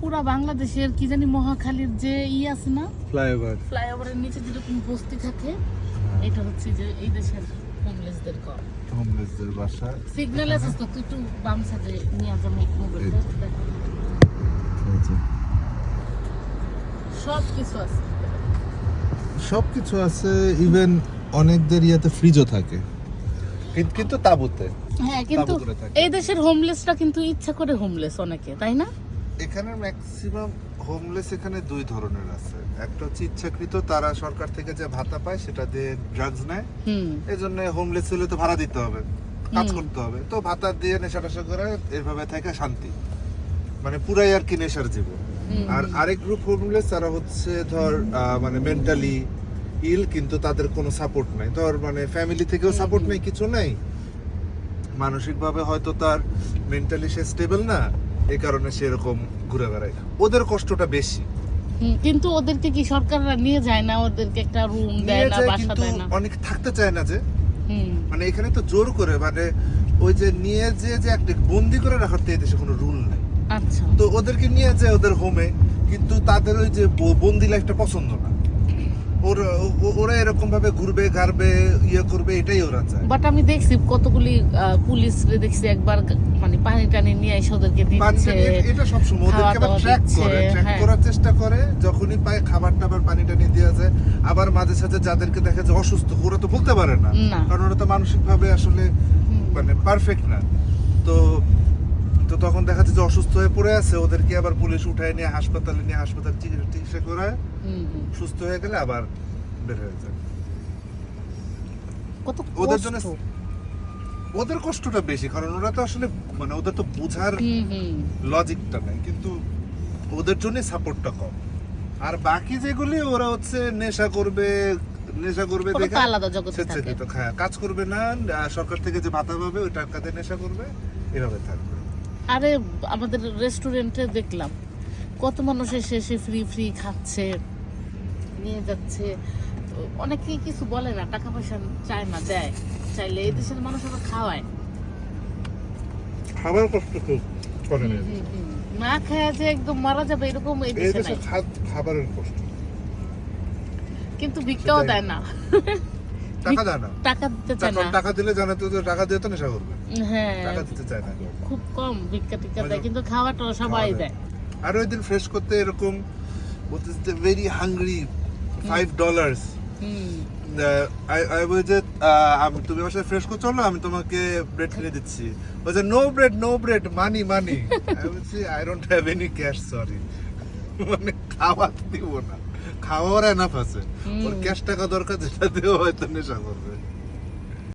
পুরা বাংলাদেশের কি জানি মহাখালীর যে ই আছে না? ফ্লাইওভার ফ্লাইওভারের নিচে যেরকম বস্তি থাকে এটা হচ্ছে যে এই দেশের হোমলেসদের ঘর। হোমলেসদের বাসা। সিগন্যাল আছে তো তুই একটু বাম সাইডে নিয়ে মোবাইল তো। সব কিছু আছে। সব কিছু আছে ইভেন অনেকদের ইয়াতে ফ্রিজও থাকে। কিন্তু তাবুতে। হ্যাঁ কিন্তু। এই দেশের হোমলেসটা কিন্তু ইচ্ছা করে হোমলেস অনেকে তাই না? এখানে ম্যাক্সিমাম হোমলেস এখানে দুই ধরনের আছে। একটা হচ্ছে ইচ্ছাকৃত তারা সরকার থেকে যে ভাতা পায় সেটা দিয়ে ড্রাগস নেয়। এই জন্য হোমলেস হলে তো ভাড়া দিতে হবে কাজ করতে হবে। তো ভাতা দিয়ে নেশা টেশা করে এভাবে থেকে শান্তি। মানে পুরাই আর কি নেশার জীবন। আর আরেক গ্রুপ হোমলেস তারা হচ্ছে ধর মানে মেন্টালি ইল কিন্তু তাদের কোনো সাপোর্ট নাই। ধর মানে ফ্যামিলি থেকেও সাপোর্ট নেই কিছু নেই। মানসিকভাবে হয়তো তার মেন্টালি সে স্টেবল না। এই কারণে সে এরকম ঘুরে বেড়ায় ওদের কষ্টটা বেশি। কিন্তু ওদেরকে কি সরকাররা নিয়ে যায় না? ওদেরকে একটা রুম দেয় না বাসা দেয় না? অনেক থাকতে চায় না যে। হুম। মানে এখানে তো জোর করে মানে ওই যে নিয়ে যে যে একটা বন্দি করে রাখার তো দেশে কোনো রুল নেই। আচ্ছা। তো ওদেরকে নিয়ে যায় ওদের হোমে কিন্তু তাদের ওই যে বন্দি লাইফটা পছন্দ না। ওরা এরকম ভাবে ঘুরবে ঘাড়বে ইয়ে করবে এটাই ওরা চায়। বাট আমি দেখছি কতগুলি পুলিশ দেখছি একবার মানে পানি টানি নিয়ে এসে ওদেরকে দিচ্ছে এটা ওদেরকে খাওয়া আবার ট্র্যাক করে ট্র্যাক হ্যাঁ। করার চেষ্টা করে যখনই পায় খাবার টাবার পানি টানি দেওয়া যায়। আবার মাঝে সাঝে যাদেরকে দেখা যায় অসুস্থ ওরা তো বলতে পারে না। না। কারণ ওরা তো মানসিক ভাবে আসলে মানে পারফেক্ট না। তো তো তখন দেখা যাচ্ছে যে অসুস্থ হয়ে পড়ে আছে ওদেরকে আবার পুলিশ উঠায় নিয়ে হাসপাতালে নিয়ে হাসপাতাল চিকিৎসা করায়। সুস্থ হয়ে গেলে আবার বের হয়ে যায়। কত ওদের জন্য ওদের কষ্টটা বেশি কারণ ওরা তো আসলে মানে ওদের তো বোঝার লজিকটা নাই কিন্তু ওদের জন্য সাপোর্টটা কম। আর বাকি যেগুলি ওরা হচ্ছে নেশা করবে নেশা করবে দেখে আলাদা জগতে থাকে। কাজ করবে না সরকার থেকে যে ভাতা পাবে ওই টাকাতে নেশা করবে এভাবে থাকবে। আরে আমাদের রেস্টুরেন্টে দেখলাম কত মানুষ এসে এসে ফ্রি ফ্রি খাচ্ছে নিয়ে যাচ্ছে। অনেকেই কিছু বলে না টাকা পয়সা চায় না দেয়। চাইলে এই দেশের মানুষ আবার খাওয়ায়। খাবার কষ্ট করে। না খায় যে একদম মারা যাবে এরকম এই দেশে খাবারের কষ্ট। কিন্তু ভিক্ষাও দেয় না। টাকা দেয় না। টাকা দিতে চায় না। টাকা দিলে জানে তো টাকা দিয়ে তো নেশা করবে। হ্যাঁ। টাকা দিতে চায় না। খুব কম ভিক্ষা টিক্ষা দেয় কিন্তু খাওয়াটা সবাই দেয়। আর ওই দিন ফ্রেশ করতে এরকম আমি তুমি আমার সাথে ফ্রেশ করছ না আমি তোমাকে ব্রেড কিনে দিচ্ছি। বলছে no bread no bread money money বলছি I don't have any cash sorry মানে খাওয়া দিব না। খাওয়ার এনাফ আছে। ওর ক্যাশ টাকা দরকার যেটা দেওয়া হয়তো নেশা করবে।